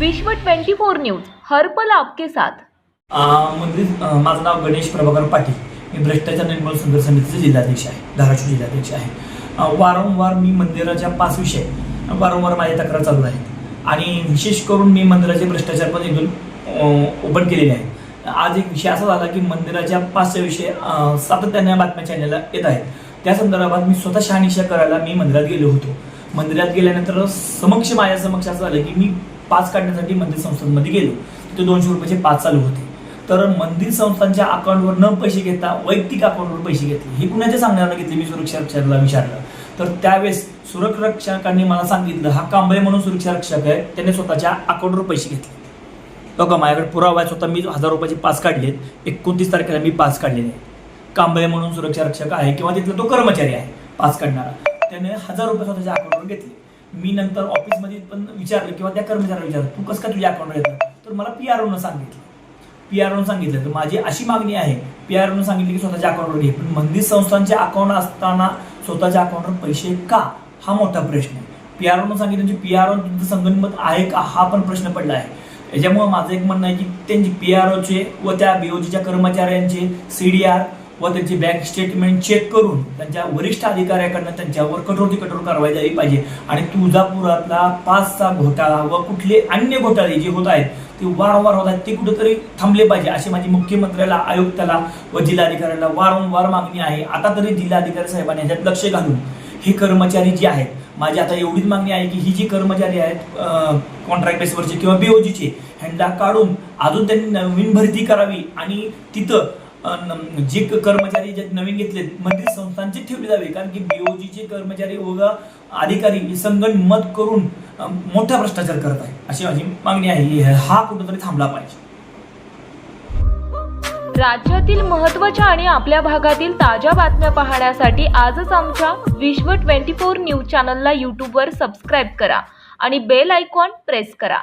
विश्व 24 न्यूज हर्पल आपके साथ. मंदिर माझं नाव गणेश प्रभाकर पाटील. मी भ्रष्टाचार निर्मूलन संघर्ष समितीचे जिल्हाध्यक्ष आहे धाराशिव जिल्हाध्यक्ष आहे. वारंवार मी मंदिराच्या पाच विषय वारंवार माझ्या तक्रार चालू आहेत. आणि विशेष करून मी मंदिराचे भ्रष्टाचार पण इथून ओपन केलेले आहेत आज एक विषय असा झाला की मंदिराच्या पाचशे विषय सातत्याने बातम्या चॅनलला येत आहेत. त्या संदर्भात मी स्वतः शहानिशा करायला मी मंदिरात गेलो होतो. मंदिरात गेल्यानंतर समक्ष माझ्या समक्ष असं झालं की मी पाच काढण्यासाठी मंदिर संस्थांमध्ये गेलो. तिथे दोनशे रुपयाचे पाच चालू होते. तर मंदिर संस्थांच्या अकाउंटवर न पैसे घेता वैयक्तिक अकाउंटवर पैसे घेतले. हे कुणाच्या सांगण्यानं घेतले? मी सुरक्षा रक्षकाला विचारलं. तर त्यावेळेस सुरक्षारक्षकांनी मला सांगितलं हा कांबळे म्हणून सुरक्षा रक्षक आहे त्याने स्वतःच्या अकाउंटवर पैसे घेतले. बघा माझ्याकडे पुरावा आहे स्वतः मी हजार रुपयाचे पास काढलेत. एकोणतीस तारखेला मी पास काढलेले कांबळे म्हणून सुरक्षा रक्षक आहे किंवा तिथला तो कर्मचारी आहे पास काढणारा. त्याने हजार रुपये स्वतःच्या अकाउंटवर घेतले. मी नंतर ऑफिसमध्ये पण विचारलं किंवा त्या कर्मचाऱ्याला विचारलं तू कसं काय तुझ्या अकाउंटवर येतं तर मला पी आर ओनं सांगितलं. पी आर ओनं सांगितलं तर माझी अशी मागणी आहे. पी आर ओनं सांगितलं की स्वतःच्या अकाउंटवर घे. पण मंदिर संस्थांचे अकाउंट असताना स्वतःच्या अकाउंटवर पैसे का? हा मोठा प्रश्न आहे. पी आर ओनं सांगितलं म्हणजे पी आर ओ तुमचं संगणमत आहे का? हा पण प्रश्न पडला आहे. याच्यामुळं माझं एक म्हणणं आहे की त्यांची पी आर ओचे व त्या बीओजीच्या कर्मचाऱ्यांचे सी डी आर व त्यांची बँक स्टेटमेंट चेक करून त्यांच्या वरिष्ठ अधिकाऱ्याकडनं त्यांच्यावर कठोर कठोर कारवाई झाली पाहिजे. आणि तुळजापुरातला पाचचा घोटाळा व कुठले अन्य घोटाळे जे होत आहेत ते वारंवार होत आहेत ते कुठेतरी थांबले पाहिजे अशी माझी मुख्यमंत्र्याला आयुक्ताला व जिल्हाधिकाऱ्याला वारंवार मागणी आहे. आता तरी जिल्हाधिकारी साहेबांनी ह्याच्यात लक्ष घालून हे कर्मचारी जे आहेत माझी आता एवढीच मागणी आहे की ही जी कर्मचारी आहेत कॉन्ट्रॅक्ट बेसवरचे किंवा बीओजीचे ह्यांना काढून अजून त्यांनी नवीन भरती करावी आणि तिथं जे कर्मचारी जे नवीन घेतले मंदिर संस्थांचे ठेवले जावे. कारण की बीओजीचे कर्मचारी व अधिकारी संगण मत करून मोठा भ्रष्टाचार करत आहे. अशी माझी मागणी आहे. हा कुठंतरी थांबला पाहिजे. राज्यातील महत्त्वाच्या आणि आपल्या भागातील ताज्या बातम्या पाहण्यासाठी आजच आमच्या विश्व 24 न्यूज चॅनलला यूट्यूबवर सबस्क्राईब करा आणि बेल आयकॉन प्रेस करा.